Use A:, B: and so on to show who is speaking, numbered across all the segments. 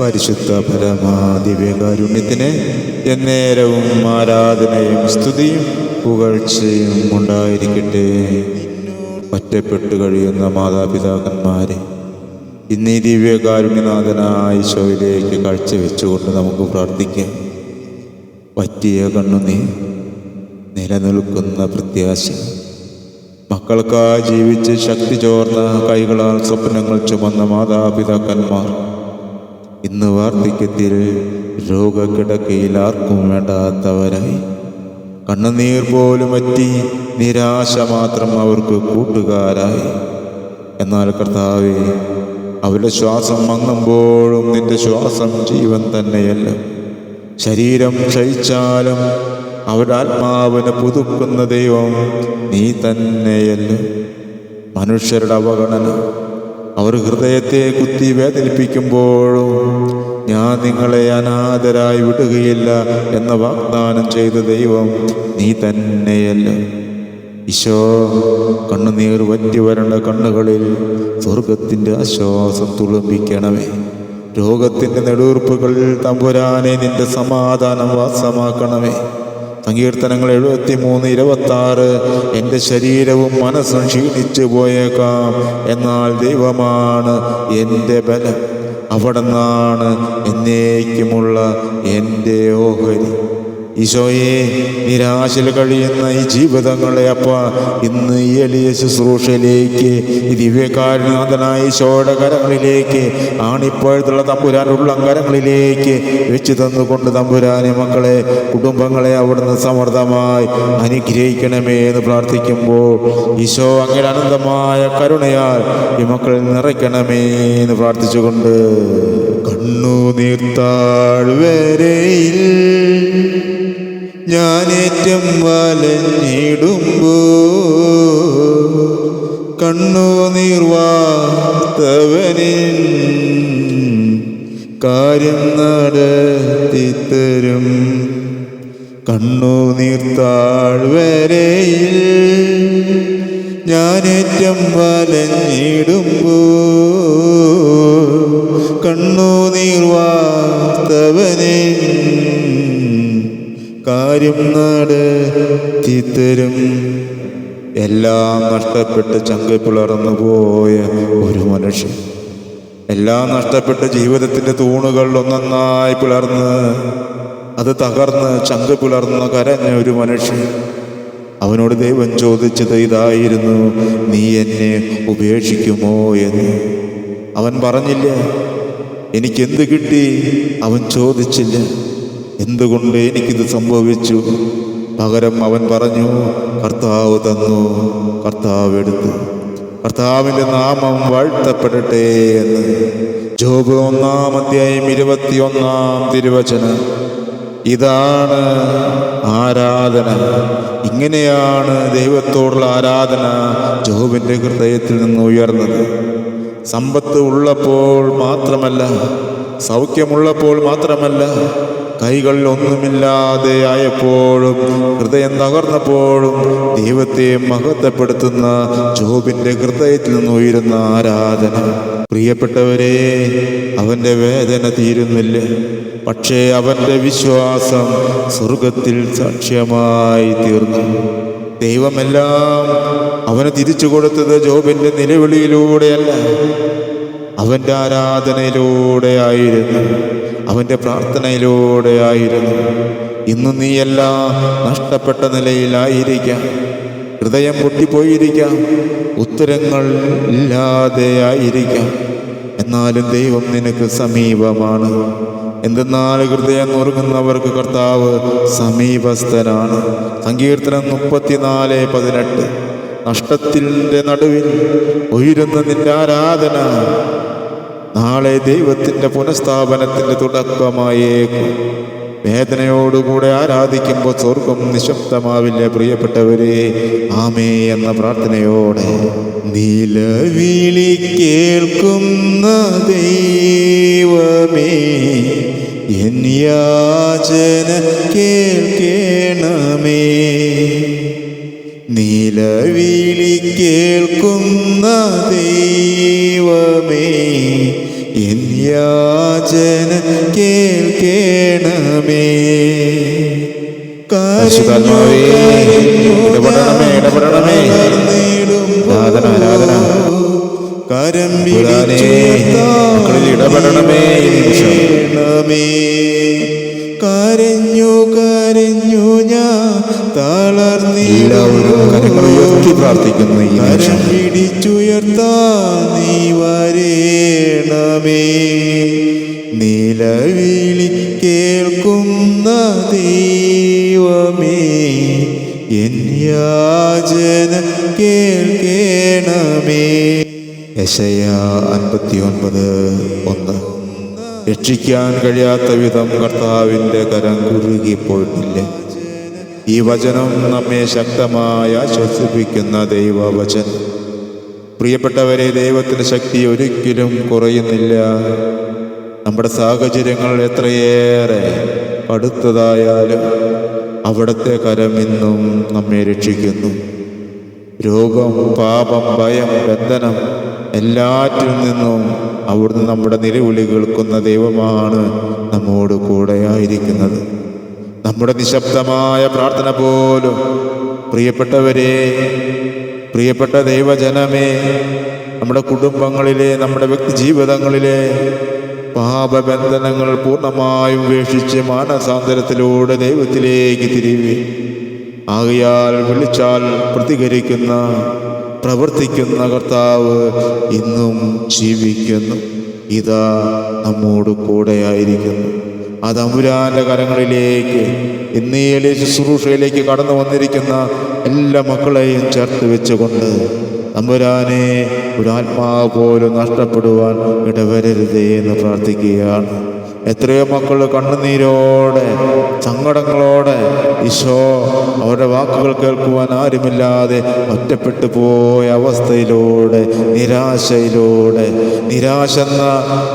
A: പരിശുദ്ധ പരമാദിവ്യകാരുണ്യത്തിന് എന്നേരവും ആരാധനയും സ്തുതിയും പുകഴ്ചയും ഉണ്ടായിരിക്കട്ടെ. ഒറ്റപ്പെട്ടു കഴിയുന്ന മാതാപിതാക്കന്മാരെ ഇന്ന് ഈ ദിവ്യകാരുണ്യനാഥനായ ഈശോയിലേക്ക് കാഴ്ചവെച്ചുകൊണ്ട് നമുക്ക് പ്രാർത്ഥിക്കാം. പറ്റിയ കണ്ണുനീർ നിലനിൽക്കുന്ന പ്രത്യാശ. മക്കൾക്കായി ജീവിച്ച് ശക്തി ചോർന്ന കൈകളാൽ സ്വപ്നങ്ങൾ ചുമന്ന മാതാപിതാക്കന്മാർ ഇന്ന് വാർദ്ധക്യത്തിൽ രോഗക്കിടക്കയിൽ ആർക്കും വേണ്ടാത്തവരായി. കണ്ണുനീർ പോലും പറ്റി നിരാശ മാത്രം അവർക്ക് കൂട്ടുകാരായി. എന്നാൽ കർത്താവെ അവരുടെ ശ്വാസം മങ്ങുമ്പോഴും നിന്റെ ശ്വാസം ജീവൻ തന്നെയല്ല. ശരീരം ക്ഷയിച്ചാലും അവരുടെ ആത്മാവിനെ പുതുക്കുന്ന ദൈവം നീ തന്നെയല്ല. മനുഷ്യരുടെ അവഗണന അവർ ഹൃദയത്തെ കുത്തി വേദനിപ്പിക്കുമ്പോഴും ഞാൻ നിങ്ങളെ അനാഥരായി വിടുകയില്ല എന്ന വാഗ്ദാനം ചെയ്ത ദൈവം നീ തന്നെയല്ല. ഈശോ കണ്ണുനീർ വറ്റി വരേണ്ട കണ്ണുകളിൽ സ്വർഗത്തിന്റെ ആശ്വാസം തുളുമ്പിക്കണമേ. രോഗത്തിന്റെ നെടുവീർപ്പുകളിൽ തമ്പുരാനെ നിന്റെ സമാധാനം വാസമാക്കണമേ. സങ്കീർത്തനങ്ങൾ എഴുപത്തി മൂന്ന് ഇരുപത്തി ആറ് എന്റെ ശരീരവും മനസ്സും ക്ഷീണിച്ചു പോയേക്കാം എന്നാൽ ദൈവമാണ് എന്റെ ബലം. അവിടെ നിന്നാണ് എന്നേക്കുമുള്ള എന്റെ ഓഹരി. ഈശോയെ നിരാശയിൽ കഴിയുന്ന ഈ ജീവിതങ്ങളെ അപ്പ ഇന്ന് ഈ എളിയ ശുശ്രൂഷയിലേക്ക് ഈ ദിവ്യകാരനാഥനായ ഈശോയുടെ കരങ്ങളിലേക്ക് ആണിപ്പോഴത്തുള്ള തമ്പുരാനുള്ള കരങ്ങളിലേക്ക് വെച്ച് തന്നുകൊണ്ട് തമ്പുരാനെ മക്കളെ കുടുംബങ്ങളെ അവിടുന്ന് സമൃദ്ധമായി അനുഗ്രഹിക്കണമേ എന്ന് പ്രാർത്ഥിക്കുമ്പോൾ ഈശോ അങ്ങനെ അനന്തമായ കരുണയാൽ ഈ മക്കളെ നിറയ്ക്കണമേ എന്ന് പ്രാർത്ഥിച്ചുകൊണ്ട് കണ്ണു നീർത്താഴ്വരയിൽ ഞാനേറ്റം വലഞ്ഞിടുമ്പോ കണ്ണു നീർവാത്തവനിൻ കാര്യം നടത്തിത്തരും. കണ്ണു നീർത്താഴ്വരയിൽ ഞാനേറ്റം വലഞ്ഞിടുമ്പോ കണ്ണു നീർവാത്തവനിൻ കാര്യം നടത്തിത്തരും എല്ലാം നഷ്ടപ്പെട്ട് ചങ്ക പിളർന്നു പോയ ഒരു മനുഷ്യൻ. എല്ലാം നഷ്ടപ്പെട്ട് ജീവിതത്തിന്റെ തൂണുകൾ ഒന്നൊന്നായി പിളർന്ന് അത് തകർന്ന് ചങ്ക പിളർന്ന് കരഞ്ഞ ഒരു മനുഷ്യൻ. അവനോട് ദൈവം ചോദിച്ചത് ഇതായിരുന്നു നീ എന്നെ ഉപേക്ഷിക്കുമോ എന്ന്? അവൻ പറഞ്ഞില്ല എനിക്കെന്ത് കിട്ടി? അവൻ ചോദിച്ചില്ല എന്തുകൊണ്ട് എനിക്കിത് സംഭവിച്ചു? പകരം അവൻ പറഞ്ഞു കർത്താവ് തന്നു കർത്താവ് എടുത്തു. കർത്താവിന്റെ നാമം വാഴ്ത്തപ്പെടട്ടെ എന്ന്. ജോബ് ഒന്നാം അധ്യായം ഇരുപത്തിയൊന്നാം തിരുവചനം. ഇതാണ് ആരാധന. ഇങ്ങനെയാണ് ദൈവത്തോടുള്ള ആരാധന ജോബിന്റെ ഹൃദയത്തിൽ നിന്ന് ഉയർന്നത്. സമ്പത്ത് ഉള്ളപ്പോൾ മാത്രമല്ല സൗഖ്യമുള്ളപ്പോൾ മാത്രമല്ല കൈകളിൽ ഒന്നുമില്ലാതെ ആയപ്പോഴും ഹൃദയം തകർന്നപ്പോഴും ദൈവത്തെ മഹത്വപ്പെടുത്തുന്ന ജോബിന്റെ ഹൃദയത്തിൽ നിന്ന് ഉയരുന്ന ആരാധന. പ്രിയപ്പെട്ടവരെ അവന്റെ വേദന തീരുന്നില്ല. പക്ഷേ അവന്റെ വിശ്വാസം സ്വർഗത്തിൽ സാക്ഷ്യമായി തീർന്നു. ദൈവമെല്ലാം അവന് തിരിച്ചു കൊടുത്തത് ജോബിന്റെ നിലവിളിയിലൂടെയല്ല അവന്റെ ആരാധനയിലൂടെ ആയിരുന്നു. അവന്റെ പ്രാർത്ഥനയിലൂടെ ആയിരുന്നു. ഇന്ന് നീയെല്ലാം നഷ്ടപ്പെട്ട നിലയിലായിരിക്കാം. ഹൃദയം പൊട്ടിപ്പോയിരിക്കാം. ഉത്തരങ്ങൾ ഇല്ലാതെ ആയിരിക്കാം. എന്നാലും ദൈവം നിനക്ക് സമീപമാണ്. എന്തെന്നാൽ ഹൃദയം നുറുങ്ങുന്നവർക്ക് കർത്താവ് സമീപസ്ഥനാണ്. സങ്കീർത്തനം മുപ്പത്തിനാല് പതിനെട്ട്. നഷ്ടത്തിന്റെ നടുവിൽ ഉയരുന്ന നിന്റെ ആരാധന നാളെ ദൈവത്തിന്റെ പുനഃസ്ഥാപനത്തിന്റെ തുടക്കമായേക്കും. വേദനയോടുകൂടെ ആരാധിക്കുമ്പോൾ സ്വർഗം നിശബ്ദമാവില്ല പ്രിയപ്പെട്ടവരെ? ആമേ എന്ന പ്രാർത്ഥനയോടെ നിലവിളി കേൾക്കുന്ന ദൈവമേ എൻ യാചന കേൾക്കണമേ. നിലവിളി കേൾക്കുന്ന ദൈവമേ ഇന്ത്യാജന യാചന കേൾക്കേണമേ
B: ഇടപെടണമേ, ഇടപെടണമേ. ആരാധന.
A: കരം
B: ഇടപെടണമേ.
A: കരഞ്ഞു
B: എല്ലാവരും കരങ്ങൾ ഉയർത്തി പ്രാർത്ഥിക്കുന്നു ഈ നിമിഷം.
A: പിടിച്ചുയർത്താ നീ വരേണമേ. നിലവിളി കേൾക്കുന്ന ദൈവമേ എന്യാചന യാചന കേൾക്കേണമേ. യശയ അൻപത്തി ഒൻപത് ഒന്ന്. രക്ഷിക്കാൻ കഴിയാത്ത വിധം കർത്താവിന്റെ കരം കുറുകിപ്പോയിട്ടില്ല ഈ വചനം നമ്മെ ശക്തമായി ആശ്വസിപ്പിക്കുന്ന ദൈവവചനം. പ്രിയപ്പെട്ടവരെ ദൈവത്തിന്റെ ശക്തി ഒരിക്കലും കുറയുന്നില്ല. നമ്മുടെ സാഹചര്യങ്ങൾ എത്രയേറെ അടുത്തതായാലും അവിടുത്തെ കരം ഇന്നും നമ്മെ രക്ഷിക്കുന്നു. രോഗം പാപം ഭയം ബന്ധനം എല്ലാറ്റിൽ നിന്നും അവിടുന്ന് നമ്മുടെ നിലവിളി കേൾക്കുന്ന ദൈവമാണ് നമ്മോട് കൂടെയായിരിക്കുന്നത്. നമ്മുടെ നിശബ്ദമായ പ്രാർത്ഥന പോലും. പ്രിയപ്പെട്ടവരെ പ്രിയപ്പെട്ട ദൈവജനമേ നമ്മുടെ കുടുംബങ്ങളിലെ നമ്മുടെ വ്യക്തി ജീവിതങ്ങളിലെ പാപബന്ധനങ്ങൾ പൂർണമായും ഉപേക്ഷിച്ച് മാനസാന്തരത്തിലൂടെ ദൈവത്തിലേക്ക് തിരിവി. ആകയാൽ വിളിച്ചാൽ പ്രതികരിക്കുന്ന പ്രവർത്തിക്കുന്ന കർത്താവ് ഇന്നും ജീവിക്കുന്നു. ഇതാ നമ്മോട് കൂടെയായിരിക്കുന്നു. ആ തമ്പുരാന്റെ കരങ്ങളിലേക്ക് ഇന്നീലെ ശുശ്രൂഷയിലേക്ക് കടന്നു വന്നിരിക്കുന്ന എല്ലാ മക്കളെയും ചേർത്ത് വെച്ചുകൊണ്ട് തമ്പുരാനെ ഒരാത്മാവ് പോലും നഷ്ടപ്പെടുവാൻ ഇടവരരുതേ എന്ന് പ്രാർത്ഥിക്കുകയാണ്. എത്രയോ മക്കൾ കണ്ണുനീരോടെ സങ്കടങ്ങളോടെ ഈശോ അവരുടെ വാക്കുകൾ കേൾക്കുവാൻ ആരുമില്ലാതെ ഒറ്റപ്പെട്ടു പോയ അവസ്ഥയിലൂടെ നിരാശയിലൂടെ നിരാശ എന്ന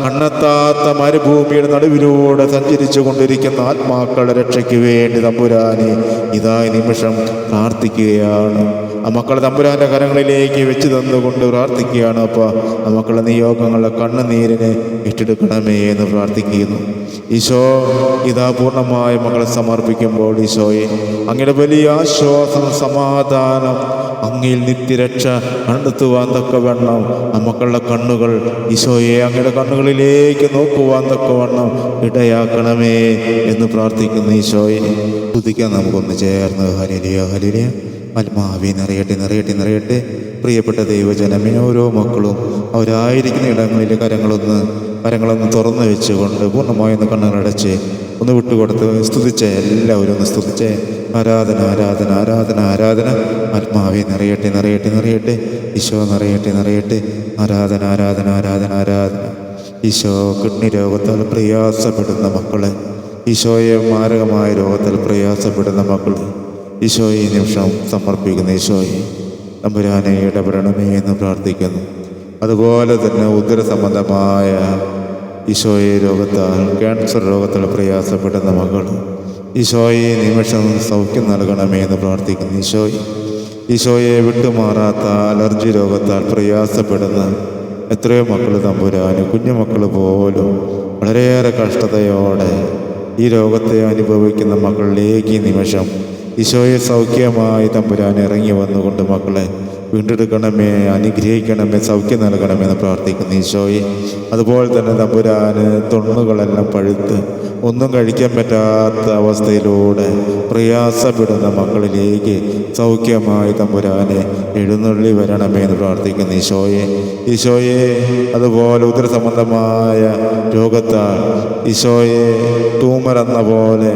A: കണ്ണെത്താത്ത മരുഭൂമിയുടെ നടുവിലൂടെ സഞ്ചരിച്ചു കൊണ്ടിരിക്കുന്ന ആത്മാക്കളുടെ രക്ഷയ്ക്ക് വേണ്ടി തമ്പുരാനെ ഇതായി നിമിഷം പ്രാർത്ഥിക്കുകയാണ്. ആ മക്കളെ തമ്പുരാന്റെ കരങ്ങളിലേക്ക് വെച്ച് തന്നുകൊണ്ട് പ്രാർത്ഥിക്കുകയാണ് അപ്പോൾ ആ മക്കളെ നിയോഗങ്ങളെ കണ്ണുനീരിനെ ഏറ്റെടുക്കണമേ എന്ന് പ്രാർത്ഥിക്കുന്നു. ഈശോ ഇതാ പൂർണമായ മക്കളെ സമർപ്പിക്കുമ്പോൾ ഈശോയെ അങ്ങയുടെ വലിയ ആശ്വാസം സമാധാനം അങ്ങയിൽ നിത്യരക്ഷ കണ്ടെത്തുവാൻ തക്കവണ്ണം മക്കളുടെ കണ്ണുകൾ ഈശോയെ അങ്ങയുടെ കണ്ണുകളിലേക്ക് നോക്കുവാൻ തക്കവണ്ണം ഇടയാക്കണമേ എന്ന് പ്രാർത്ഥിക്കുന്നു ഈശോയെ. സ്തുതിക്കാൻ നമുക്കൊന്ന് ചേർന്ന്. ഹരിയ ഹലിലിയ ആത്മാവി നിറയട്ടെ നിറയട്ടെ നിറയട്ടെ. പ്രിയപ്പെട്ട ദൈവജനമേ ഓരോ മക്കളും അവരായിരിക്കുന്ന ഇടങ്ങളിൽ കരങ്ങളൊന്ന് കരങ്ങളൊന്ന് തുറന്നു വെച്ചുകൊണ്ട് പൂർണമായി പൂർണമായൊന്ന് കണ്ണുകളടച്ച് ഒന്ന് വിട്ടുകൊടുത്ത് സ്തുതിച്ച് എല്ലാവരും ഒന്ന് സ്തുതിച്ച്. ആരാധന ആരാധന ആരാധന ആരാധന. ആത്മാവി നിറയട്ടെ നിറയട്ടെ നിറയട്ടെ. ഈശോ നിറയട്ടെ നിറയട്ടെ. ആരാധന ആരാധന ആരാധന ആരാധന. ഈശോ കിഡ്നി രോഗത്താൽ പ്രയാസപ്പെടുന്ന മക്കളെ. ഈശോയെ മാരകമായ രോഗത്തിൽ പ്രയാസപ്പെടുന്ന മക്കളെ. ഈശോയെ നിമിഷം സമർപ്പിക്കുന്നു. ഈശോയെ തമ്പുരാനെ ഇടപെടണമേ എന്ന് പ്രാർത്ഥിക്കുന്നു. അതുപോലെ തന്നെ ഉദര സംബന്ധമായ ഈശോയെ രോഗത്താൽ ക്യാൻസർ രോഗത്താൽ പ്രയാസപ്പെടുന്ന മകൾ ഈശോയെ നിമിഷം സൗഖ്യം നൽകണമേ എന്ന് പ്രാർത്ഥിക്കുന്നു. ഈശോയെ ഈശോയെ വിട്ടുമാറാത്ത അലർജി രോഗത്താൽ പ്രയാസപ്പെടുന്ന എത്രയോ മക്കൾ തമ്പുരാന് കുഞ്ഞുമക്കൾ പോലും വളരെയേറെ കഷ്ടതയോടെ ഈ രോഗത്തെ അനുഭവിക്കുന്ന മക്കളിലേക്ക് നിമിഷം ഈശോയെ സൗഖ്യമായി തമ്പുരാൻ ഇറങ്ങി വന്നുകൊണ്ട് മക്കളെ വീണ്ടെടുക്കണമേ അനുഗ്രഹിക്കണമേ സൗഖ്യം നൽകണമെന്ന് പ്രാർത്ഥിക്കുന്നു ഈശോയെ. അതുപോലെ തന്നെ തമ്പുരാന് തൊണ്ണുകളെല്ലാം പഴുത്ത് ഒന്നും കഴിക്കാൻ പറ്റാത്ത അവസ്ഥയിലൂടെ പ്രയാസപ്പെടുന്ന മക്കളിലേക്ക് സൗഖ്യമായി തമ്പുരാനെ എഴുന്നള്ളി വരണമേ എന്ന് പ്രാർത്ഥിക്കുന്നു. ഈശോയെ ഈശോയെ അതുപോലെ ഉദര സംബന്ധമായ രോഗത്താൽ ഈശോയെ ട്യൂമർ എന്ന പോലെ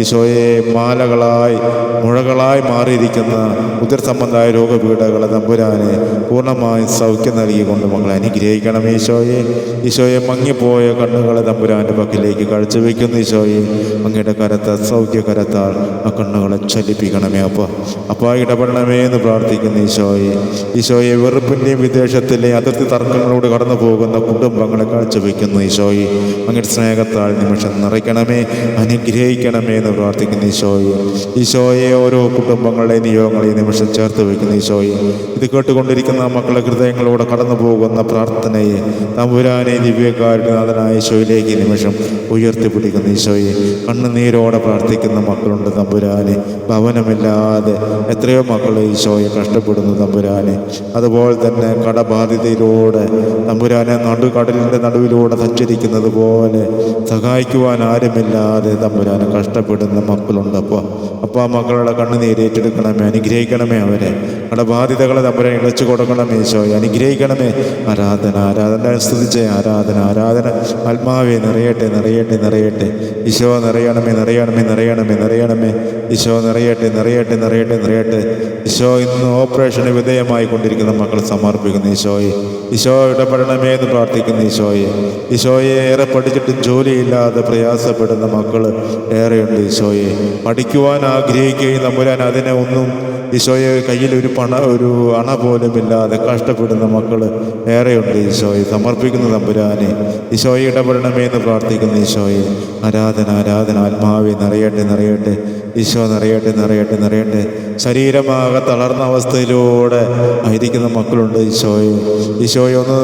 A: ഈശോയെ മാലകളായി മുഴകളായി മാറിയിരിക്കുന്ന ഉദര സംബന്ധമായ രോഗപീഠകളെ തമ്പുരാനെ പൂർണമായും സൗഖ്യം നൽകിക്കൊണ്ട് മകളെ അനുഗ്രഹിക്കണം ഈശോയെ. ഈശോയെ മങ്ങിപ്പോയ കണ്ണുകളെ തമ്പുരാന്റെ പക്കിലേക്ക് കാഴ്ചവെക്കുന്നു. ഈശോയെ അങ്ങയുടെ കരത്താൽ സൗഖ്യകരത്താൽ ആ കണ്ണുകളെ ചലിപ്പിക്കണമേ അപ്പോൾ അപ്പോൾ ഇടപെടണമേ എന്ന് പ്രാർത്ഥിക്കുന്നു ഈശോയെ. ഈശോയെ വെറുപ്പിന്റെയും വിദേശത്തിലെ അതിർത്തി തർക്കങ്ങളോട് കടന്നു പോകുന്ന കുടുംബങ്ങളെ കാഴ്ചവെക്കുന്നു ഈശോയെ. അങ്ങയുടെ സ്നേഹത്താൽ നിമിഷം നിറയ്ക്കണമേ അനുഗ്രഹിക്കണമേ എന്ന് പ്രാർത്ഥിക്കുന്നു ഈശോയെ. ഈശോയെ ഓരോ കുടുംബങ്ങളെ നിയോഗങ്ങളെ നിമിഷം ചേർത്ത് വയ്ക്കുന്നു ഈശോയെ. ഇത് കേട്ടുകൊണ്ടിരിക്കുന്ന മക്കളുടെ ഹൃദയങ്ങളോട് കടന്നു പോകുന്ന പ്രാർത്ഥനയെ തമ്പുരാനെ ദിവ്യകാരുനാഥനായ ഈശോയിലേക്ക് നിമിഷം ഉയർത്തിപ്പിടിക്കുന്ന. ഈശോയെ കണ്ണുനീരോടെ പ്രാർത്ഥിക്കുന്ന മക്കളുണ്ട് തമ്പുരാനെ. ഭവനമില്ലാതെ എത്രയോ മക്കൾ ഈശോയെ കഷ്ടപ്പെടുന്നു തമ്പുരാനെ. അതുപോലെ തന്നെ കടബാധിതയിലൂടെ തമ്പുരാനെ നടുകടലിന്റെ നടുവിലൂടെ സഞ്ചരിക്കുന്നത് പോലെ സഹായിക്കുവാൻ ആരുമില്ലാതെ തമ്പുരാനെ കഷ്ടപ്പെടുന്ന മക്കളുണ്ട്. അപ്പോൾ അപ്പോൾ ആ മക്കളുടെ കണ്ണുനീര് ഏറ്റെടുക്കണമേ അനുഗ്രഹിക്കണമേ അവരെ. കടബാധിതകളെ തമ്പുരാൻ ഇളച്ചു കൊടുക്കണമേ ഈശോയെ അനുഗ്രഹിക്കണമേ. ആരാധന ആരാധന സ്തുതിച്ച ആരാധന ആരാധന. ആത്മാവെ നിറയട്ടെ നിറയട്ടെ നിറയട്ടെ. ഈശോ നിറയണമേ നിറയണമേ നിറയണമേ നിറയണമേ. ഈശോ നിറയട്ടെ നിറയട്ടെ നിറയട്ടെ നിറയട്ടെ. ഈശോ ഇന്ന് ഓപ്പറേഷന് വിധേയമായി കൊണ്ടിരിക്കുന്ന മക്കൾ സമർപ്പിക്കുന്നു ഈശോയെ. ഈശോ ഇടപെടണമേ എന്ന് പ്രാർത്ഥിക്കുന്നു ഈശോയെ. ഈശോയെ ഏറെ പഠിച്ചിട്ടും ജോലിയില്ലാതെ പ്രയാസപ്പെടുന്ന മക്കൾ ഏറെയുണ്ട് ഈശോയെ. പഠിക്കുവാൻ ആഗ്രഹിക്കുകയും നമ്പുരാൻ അതിനെ ഒന്നും ഈശോയെ കയ്യിൽ ഒരു പണ ഒരു അണ പോലും ഇല്ലാതെ കഷ്ടപ്പെടുന്ന മക്കൾ ഏറെയുണ്ട് ഈശോയെ. സമർപ്പിക്കുന്ന തമ്പുരാനെ ഈശോയെ ഇടപെടണമേ എന്ന് പ്രാർത്ഥിക്കുന്ന ഈശോയെ. ആരാധന ആരാധന ആത്മാവെ നിറയട്ടെ നിറയട്ടെ. ഈശോ നിറയട്ടെ നിറയട്ടെ നിറയട്ടെ. ശരീരമാകെ തളർന്ന അവസ്ഥയിലൂടെ ആയിരിക്കുന്ന മക്കളുണ്ട് ഈശോയെ. ഈശോയെ ഒന്ന്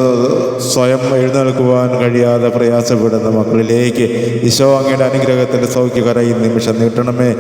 A: സ്വയം എഴുന്നേൽക്കുവാൻ കഴിയാതെ പ്രയാസപ്പെടുന്ന മക്കളിലേക്ക് ഈശോ അങ്ങയുടെ അനുഗ്രഹത്തിന്റെ സൗഖ്യകര ഈ നിമിഷം നീട്ടണമേ.